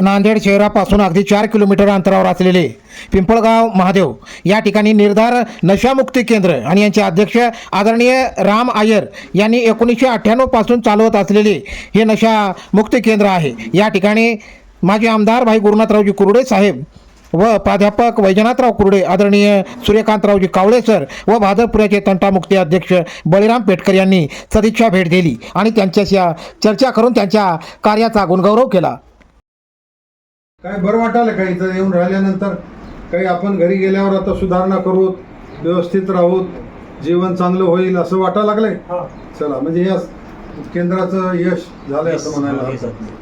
नांदेड शहरापासून अगदी चार किलोमीटर अंतरावर असलेले पिंपळगाव महादेव या ठिकाणी निर्धार नशामुक्ती केंद्र आणि यांचे अध्यक्ष आदरणीय राम आयर यांनी एकोणीसशे अठ्ठ्याण्णवपासून चालवत असलेले हे नशामुक्ती केंद्र आहे. या ठिकाणी माजी आमदार भाई गुरुनाथरावजी कुरुडे साहेब व प्राध्यापक वैजनाथराव कुरडे आदरणीय सूर्यकांतरावजी कावळे सर व भादरपुराचे तंटामुक्ती अध्यक्ष बळीराम पेटकर यांनी सदिच्छा भेट दिली आणि त्यांच्याशी चर्चा करून त्यांच्या कार्याचा गुणगौरव केला. काय बरं वाटायला का इथं? येऊन राहिल्यानंतर काही आपण घरी गेल्यावर आता सुधारणा करू व्यवस्थित राहूत जीवन चांगलं होईल असं वाटायला लागलंय? चला म्हणजे या केंद्राचं यश झालंय असं म्हणायला हरकत नाही.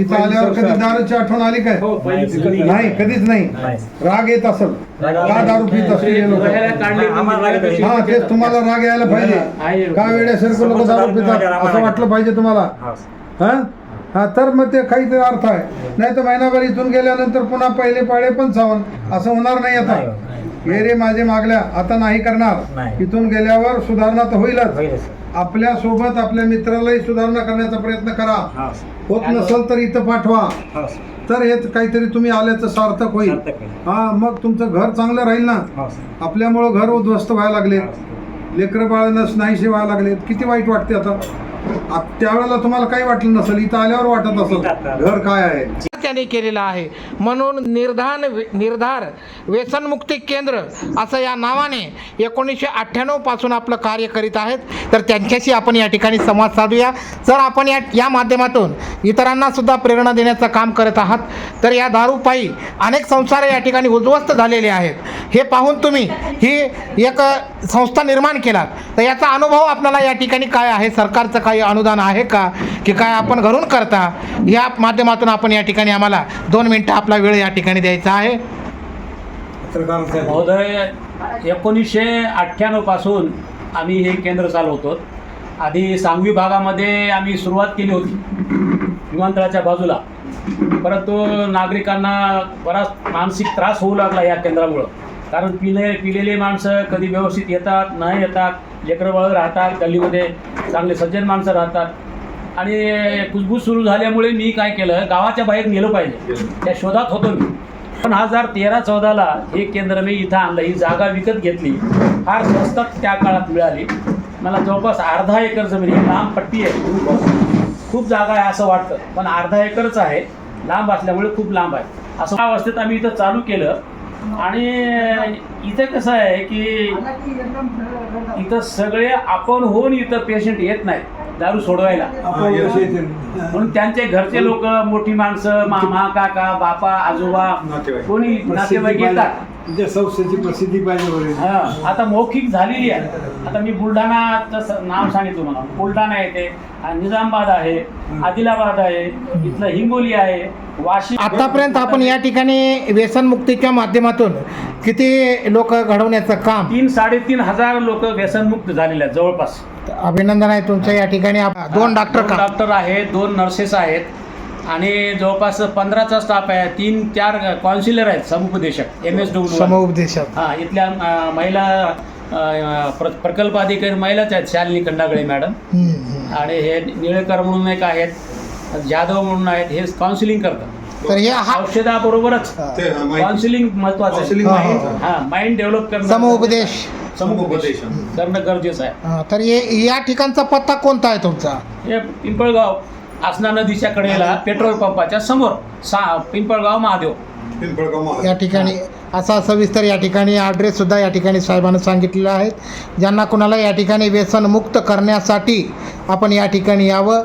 इथं आल्यावर कधी दारूची आठवण आली काय? हो, नाही कधीच नाही. राग येत असेल. का दारू पित असलेले लोक? हा तेच तुम्हाला राग यायला पाहिजे. का वेड्यासारखं लोक दारू पितात? असं वाटलं पाहिजे तुम्हाला? हा? हा तर मग ते काहीतरी अर्थ आहे. नाही तर महिनाभर इथून गेल्यानंतर पुन्हा पहिले पाळे पण सावन. असं होणार नाही आता. हे रे माझे मागल्या आता नाही करणार. इथून गेल्यावर सुधारणा तर होईलच. आपल्यासोबत आपल्या मित्रालाही सुधारणा करण्याचा प्रयत्न करा. होत नसेल तर इथं पाठवा. तर हे काहीतरी तुम्ही आल्याचं सार्थक होईल. हा मग तुमचं घर चांगलं राहील ना. आपल्यामुळं घर उद्ध्वस्त व्हायला लागलेत. लेकरं बाळांनाच नाहीसे व्हायला लागलेत. किती वाईट वाटते आता. त्यावेळेला तुम्हाला काही वाटलं नसेल इथं आल्यावर वाटत असेल. घर काय आहे? त्याने केलेला आहे. म्हणून निर्धान निर्धार व्यसनमुक्ती केंद्र असं या नावाने एकोणीसशे अठ्ठ्याण्णवपासून आपलं कार्य करीत आहेत. तर त्यांच्याशी आपण या ठिकाणी संवाद साधूया. जर आपण या या माध्यमातून इतरांनासुद्धा प्रेरणा देण्याचं काम करत आहात तर या दारूपायी अनेक संसार या ठिकाणी उद्ध्वस्त झालेले आहेत. हे पाहून तुम्ही ही एक संस्था निर्माण केलात. तर याचा अनुभव आपल्याला या ठिकाणी काय आहे? सरकारचं काही अनुदान आहे का? की काय आपण घरून करता? या माध्यमातून आपण या ठिकाणी आम्हाला दोन मिनटं आपला वेळ या ठिकाणी द्यायचा आहे. महोदय एकोणीसशे अठ्ठ्याण्णवपासून आम्ही हे केंद्र चालवतो. आधी सांगवी भागामध्ये आम्ही सुरुवात केली होती विमानतळाच्या बाजूला. परंतु नागरिकांना बराच मानसिक त्रास होऊ लागला या केंद्रामुळं. कारण पिले पिलेले माणसं कधी व्यवस्थित येतात न येतात लेकरं राहतात गल्लीमध्ये चांगले सज्जन माणसं राहतात. आणि कुजबूज सुरू झाल्यामुळे मी काय केलं गावाच्या बाहेर नेलं पाहिजे. त्या शोधात होतो मी. दोन हजार तेरा चौदाला हे केंद्र मी इथं आणलं ही जागा विकत घेतली फार स्वस्तात त्या काळात मिळाली. मला जवळपास अर्धा एकर जमीन ही लांब पट्टी आहे खूप जागा आहे असं वाटतं पण अर्धा एकरच आहे. लांब असल्यामुळे खूप लांब आहे. असं अवस्थेत आम्ही इथं चालू केलं. आणि इथं कसं आहे की इथं सगळे आपण होऊन इथं पेशंट येत नाही दारू सोडवायला. म्हणून त्यांचे घरचे लोक मोठी माणसं मामा काका बापा आजोबा. कोणी नातेवाईक येतात तुमच्या संस्थेची प्रसिद्धी पाहिजे वगैरे हा, आता मौखिक झालेली आहे. आता मी बुलढाणाचं स- नाव सांगितलं तुम्हाला. बुलढाणा येते आणि निजामाबाद आहे आदिलाबाद आहे इथलं हिंगोली आहे वाशिम आतापर्यंत आपण या ठिकाणी व्यसनमुक्तीच्या माध्यमातून किती लोक घडवण्याचं काम? तीन साडेतीन हजार लोक व्यसनमुक्त झालेले आहेत जवळपास. अभिनंदन आहे तुमचं या ठिकाणी. आप- दोन डॉक्टर दोन का? डॉक्टर आहेत दोन नर्सेस आहेत. आणि जवळपास पंधराचा स्टाफ आहे तीन चार काउन्सिलर आहेत समुपदेशक एम एस डब्ल्यू समोपदेशात हा इथल्या अ, महिला अ, प्र प्रकल्प अधिकारी महिलाच आहेत शालिनी खंडागळे मॅडम. आणि हे निळेकर म्हणून एक आहेत जाधव म्हणून आहेत हे काउन्सिलिंग करतात. तर हे हा औषधाबरोबरच ते, हा, माहिती. काउन्सिलिंग महत्वाचं Counseling आहे. हा माइंड डेव्हलप करणं समुपदेश. समुपदेश. करणं गरजेचं आहे. हा, तर हे या ठिकाणचा पत्ता कोणता आहे तुमचा? हे पिंपळगाव. आसना नदीच्या कडेला पेट्रोल पंपाच्या समोर. सा पिंपळगाव महादेव. पिंपळगाव महादेव. या ठिकाणी असा सविस्तर या ठिकाणी ॲड्रेस सुद्धा या ठिकाणी साहेबांनी सांगितलेला आहे. ज्यांना कुणाला या ठिकाणी व्यसनमुक्त करण्यासाठी आपण या ठिकाणी यावं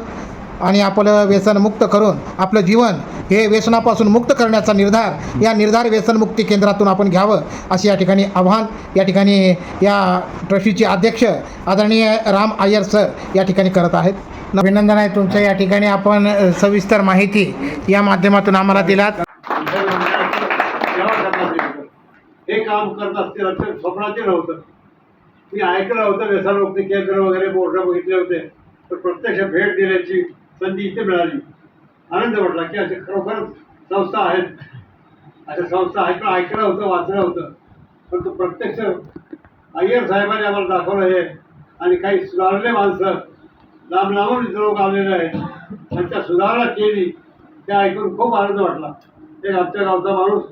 आणि आपलं व्यसनमुक्त करून आपलं जीवन हे व्यसनापासून मुक्त करण्याचा निर्धार या निर्धार व्यसनमुक्ती केंद्रातून आपण घ्यावं असे या ठिकाणी आव्हान या ठिकाणी या ट्रस्टीचे अध्यक्ष आदरणीय राम आयर सर या ठिकाणी करत आहेत. अभिनंदन आहे तुमचं. या ठिकाणी आपण सविस्तर माहिती या माध्यमातून आम्हाला दिलात. हे काम करत असतील तर स्वप्नाचे नव्हतं. मी ऐकलं होतं व्यसनमुक्ती केंद्र वगैरे बोर्ड बघितले होते. तर प्रत्यक्ष भेट दिल्याची संधी इथे मिळाली. आनंद वाटला की असे खरोखरच संस्था आहेत. अशा संस्था ऐकलं ऐकलं होतं वाचलं होतं. परंतु प्रत्यक्ष अय्यर साहेबांनी आम्हाला दाखवलं हे. आणि काही सुधारले माणसं लांब लांबून लोक आलेले आहेत. त्यांच्या सुधारणा केली ते ऐकून खूप आनंद वाटला. एक आमच्या गावचा माणूस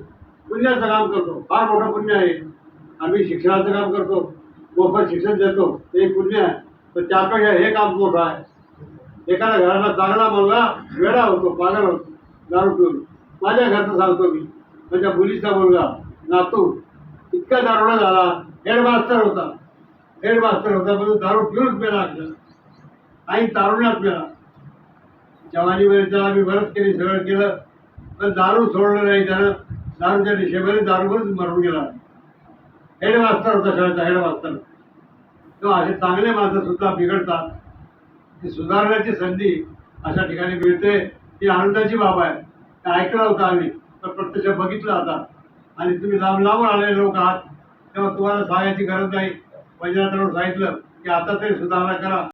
पुण्याचं काम करतो. फार मोठं पुण्य आहे. आम्ही शिक्षणाचं काम करतो. मोफत शिक्षण देतो. ते एक पुण्य आहे. तर त्यापेक्षा हे काम मोठं आहे. एखाद्या घराला चांगला मुलगा वेडा होतो पागल होतो दारू पिऊन. माझ्या घरचं सांगतो मी. माझ्या मुलीचा मुलगा नातू इतका दारुणा झाला हेडमास्टर होता. हेडमास्टर होता पण दारू पिऊनच मेला आपल्याला आई तारुण्यात मेला. जवानीमध्ये त्याला आम्ही बरंच केली सगळं केलं. पण दारू सोडलं नाही त्यानं. दारूच्या दिशेमध्ये दारूवरच मरून गेला. हेडमास्टर होता शाळेचा हेडमास्टर. तो असे चांगले माणसं सुद्धा बिघडतात. ती सुधारण्याची संधी अशा ठिकाणी मिळते. ही आनंदाची बाब आहे. ऐकलं होतं आम्ही तर प्रत्यक्ष बघितलं आता. आणि तुम्ही लांब लांबून आलेले लोक आहात तेव्हा तुम्हाला सांगायची गरज नाही. पंजाब सांगितलं की आता तरी सुधारणा करा.